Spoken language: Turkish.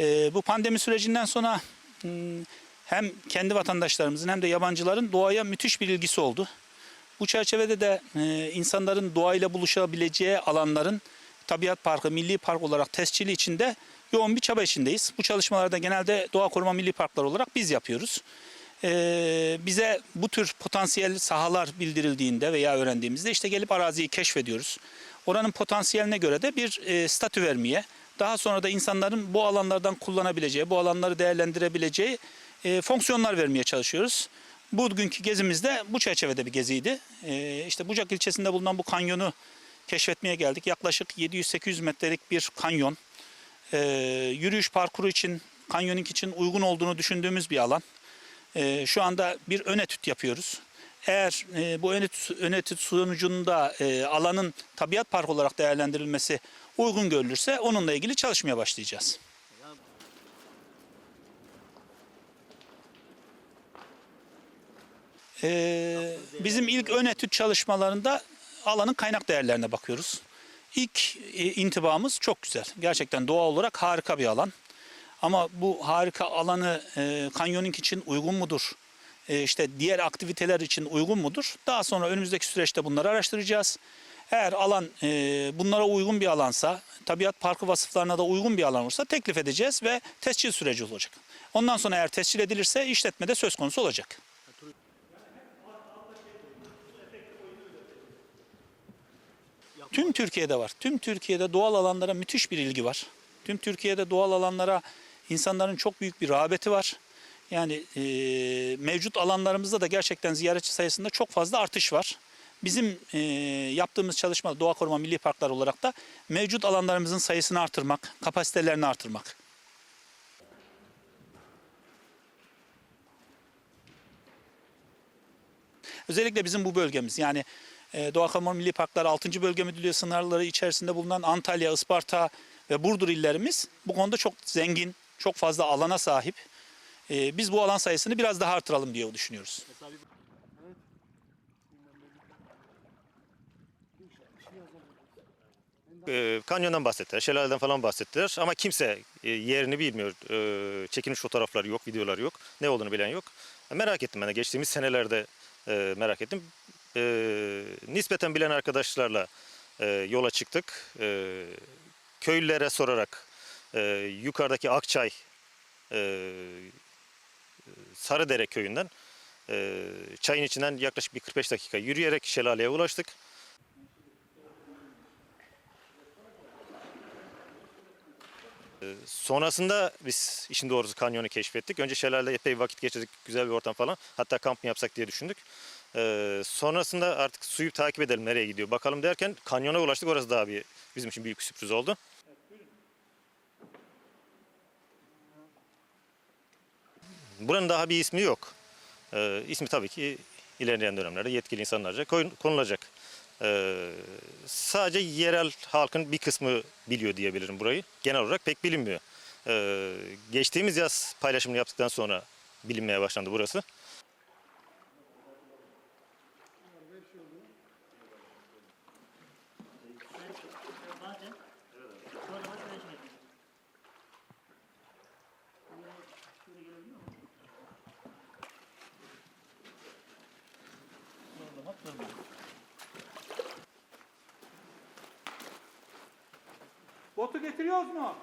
Ee, bu pandemi sürecinden sonra hmm, hem kendi vatandaşlarımızın hem de yabancıların doğaya müthiş bir ilgisi oldu. Bu çerçevede de e, insanların doğayla buluşabileceği alanların tabiat parkı, milli park olarak tescili içinde yoğun bir çaba içindeyiz. Bu çalışmalarda genelde doğa koruma milli parklar olarak biz yapıyoruz. Ee, bize bu tür potansiyel sahalar bildirildiğinde veya öğrendiğimizde işte gelip araziyi keşfediyoruz. Oranın potansiyeline göre de bir e, statü vermeye, daha sonra da insanların bu alanlardan kullanabileceği, bu alanları değerlendirebileceği e, fonksiyonlar vermeye çalışıyoruz. Bugünkü gezimizde bu çerçevede bir geziydi. E, işte Bucak ilçesinde bulunan bu kanyonu keşfetmeye geldik. Yaklaşık 700-800 metrelik bir kanyon. E, yürüyüş parkuru için, kanyoning için uygun olduğunu düşündüğümüz bir alan. E, şu anda bir ön etüt yapıyoruz. Eğer e, bu ön etüt, ön etüt sonucunda e, alanın tabiat parkı olarak değerlendirilmesi uygun görülürse onunla ilgili çalışmaya başlayacağız. Ee, bizim ilk ön etüt çalışmalarında alanın kaynak değerlerine bakıyoruz. İlk e, intibamız çok güzel. Gerçekten doğa olarak harika bir alan. Ama bu harika alanı e, kanyoning için uygun mudur? E, işte diğer aktiviteler için uygun mudur? Daha sonra önümüzdeki süreçte bunları araştıracağız. Eğer alan e, bunlara uygun bir alansa, tabiat parkı vasıflarına da uygun bir alan olursa teklif edeceğiz ve tescil süreci olacak. Ondan sonra eğer tescil edilirse işletme de söz konusu olacak. Tüm Türkiye'de var. Tüm Türkiye'de doğal alanlara müthiş bir ilgi var. Tüm Türkiye'de doğal alanlara insanların çok büyük bir rağbeti var. Yani e, mevcut alanlarımızda da gerçekten ziyaretçi sayısında çok fazla artış var. Bizim e, yaptığımız çalışma Doğa Koruma Milli Parklar olarak da mevcut alanlarımızın sayısını artırmak, kapasitelerini artırmak. Özellikle bizim bu bölgemiz yani e, Doğa Koruma Milli Parklar 6. Bölge Müdürlüğü sınırları içerisinde bulunan Antalya, Isparta ve Burdur illerimiz bu konuda çok zengin, çok fazla alana sahip. E, biz bu alan sayısını biraz daha artıralım diye düşünüyoruz. e, kanyondan bahsettiler, şelaleden falan bahsettiler ama kimse e, yerini bilmiyor. E, çekilmiş fotoğrafları yok, videoları yok. Ne olduğunu bilen yok. Merak ettim ben de geçtiğimiz senelerde merak ettim. Nispeten bilen arkadaşlarla yola çıktık. Köylülere sorarak e, yukarıdaki Akçay e, Sarıdere köyünden e, çayın içinden yaklaşık bir 45 dakika yürüyerek şelaleye ulaştık. Sonrasında biz işin doğrusu kanyonu keşfettik. Önce şelalede epey vakit geçirdik, güzel bir ortam falan. Hatta kamp mı yapsak diye düşündük. Ee, sonrasında artık suyu takip edelim nereye gidiyor bakalım derken kanyona ulaştık. Orası daha bir bizim için büyük sürpriz oldu. Buranın daha bir ismi yok. Ee, ismi tabii ki ilerleyen dönemlerde yetkili insanlarca konulacak. Ee, sadece yerel halkın bir kısmı biliyor diyebilirim burayı. Genel olarak pek bilinmiyor. Ee, geçtiğimiz yaz paylaşımını yaptıktan sonra bilinmeye başlandı burası. Botu getiriyoruz mu?